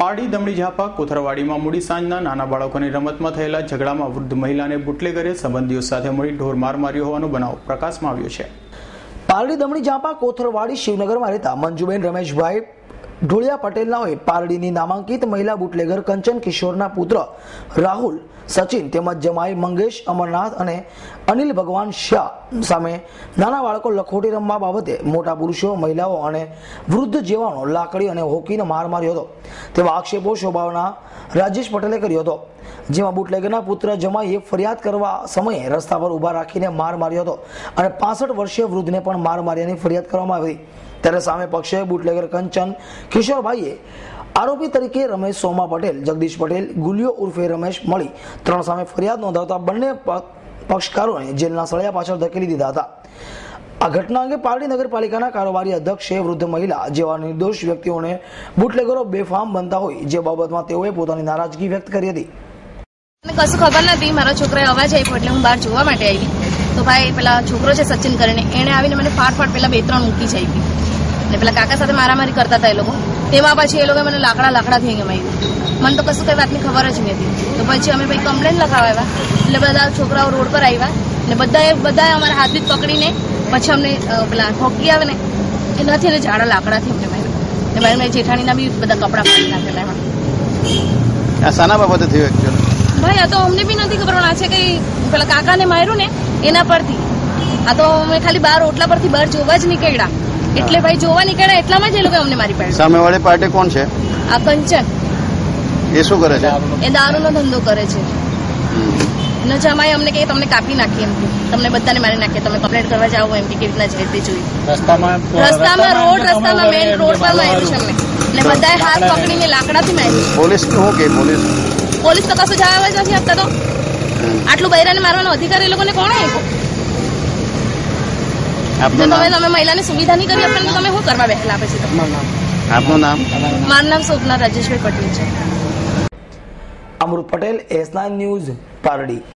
પારડી દમડી ઝાપા કોથરવાડીમાં મૂડી સાંજના નાના બાળકોની રમતમાં થયેલા ઝઘડામાં વૃદ્ધ મહિલાને બુટલેગરે સંબંધીઓ સાથે મળી ઢોર માર માર્યો હોવાનો બનાવ પ્રકાશમાં આવ્યો છે. પારડી દમણી ઝાપા કોથરવાડી શિવનગરમાં રહેતા મંજુબેન રમેશભાઈ ઢોળિયા પટેલનાઓએ પારડીની નામાંકિત મહિલા બુટલેગર કંચન કિશોરના પુત્ર રાહુલ, સચિન તેમજ જમાઈ મંગેશ, અમરનાથ અને અનિલ ભગવાન શાહ સામે નાના બાળકો લખોટી રમવા બાબતે મોટા પુરુષો, મહિલાઓ અને વૃદ્ધ જેવાનો લાકડી અને હોકીનો માર માર્યો હતો. તેવા આક્ષેપો શોભાવના રાજેશ પટેલે કર્યો હતો. જેમાં બુટલેગરના પુત્ર જમાઈએ ફરિયાદ કરવા સમયે રસ્તા પર ઊભા રાખીને માર માર્યો હતો અને પાસઠ વર્ષીય વૃદ્ધને પણ માર માર્યાની ફરિયાદ કરવામાં આવી હતી. ત્યારે સામે પક્ષે બુટલેગર કંચન, કિશોરભાઈએ આરોપી તરીકે રમેશ સોમા પટેલ, જગદીશ પટેલ, ગુલિયો ઉર્ફે રમેશ મળી ત્રણ સામે ફરિયાદ નોંધાવતા બંને પક્ષકારોને જેલના સળિયા પાછળ ધકેલી દીધા હતા. આ ઘટના અંગે પારડી નગરપાલિકાના કારોબારી અધ્યક્ષે વૃદ્ધ મહિલા જેવા નિર્દોષ વ્યક્તિઓને બુટલેગરો બેફામ બનતા હોય જે બાબતમાં તેઓએ પોતાની નારાજગી વ્યક્ત કરી હતી. કશું ખબર નથી, મારા છોકરાએ અવાજ આપ્યો એટલે હું બહાર જોવા માટે આવી. તો ભાઈ, પેલા છોકરો છે સચિન કરીને, એણે આવીને મને ફાટ ફાટ પેલા બે ત્રણ મૂકી આપી ને પેલા કાકા સાથે મારામારી કરતા હતા એ લોકો. તેમાં પછી એ લોકો મને લાકડા લાકડાથી થઈ ગયા મને તો કશું કઈ વાતની ખબર જ નથી તો પછી અમે ભાઈ કમ્પ્લેન લખાવ્યા એટલે બધા છોકરાઓ રોડ પર આવ્યા. અને બધાએ બધાએ અમારા હાથથી બીજ પકડીને પછી અમને પેલા ઠોકી આવે ને એનાથી અને ઝાડા લાકડાથી અમને માર્યું. ને મારી જેઠાણીના બી બધા કપડાં પાડી નાખેલા એમાં આ શાના બાબતે થયું એકચ્યુઅલી ભાઈ આ તો અમને બી નથી ખબર આ છે કે પેલા કાકાને માર્યું ને એના પરથી. આ તો અમે ખાલી બાર ઓટલા પરથી બહાર જોવા જ નીકળ્યા. એટલે ભાઈ જોવા નીકળ્યા એટલામાં જ એ લોકો અમને મારી પાડ્યું સામેવાળી પાર્ટી કોણ છે? આ કંચન. એ શું કરે છે? એ દારૂનો ધંધો કરે છે. ન જમાય અમને કે તમને કાપી નાખી એમ તમને બધાને મારી નાખીએ તમે કમ્પ્લેટ કરવા જાઓ એમ કે કેવી રીતના જાય તે જોઈ. રસ્તામાં રસ્તામાં રોડ રસ્તામાં મેઇન રોડ પર માર્યું છે અમને. ને બધાએ હાથ પકડીને લાકડાથી માર્યું પોલીસ શું કે પોલીસ? પોલીસ તો કશું જવાબ જ નથી આપતા તો. આટલું બૈરાને મારવાનો અધિકાર એ લોકોને કોણે આપ્યો? આપનું તમે નામ? તમે મહિલાને સુવિધા નહીં કરી આપણે તમે શું કરવા બેઠેલા પછી આપનું નામ? મારું નામ શોભના રાજેશભાઈ પટેલ છે. અમૃત પટેલ એસના ન્યૂઝ પારડી.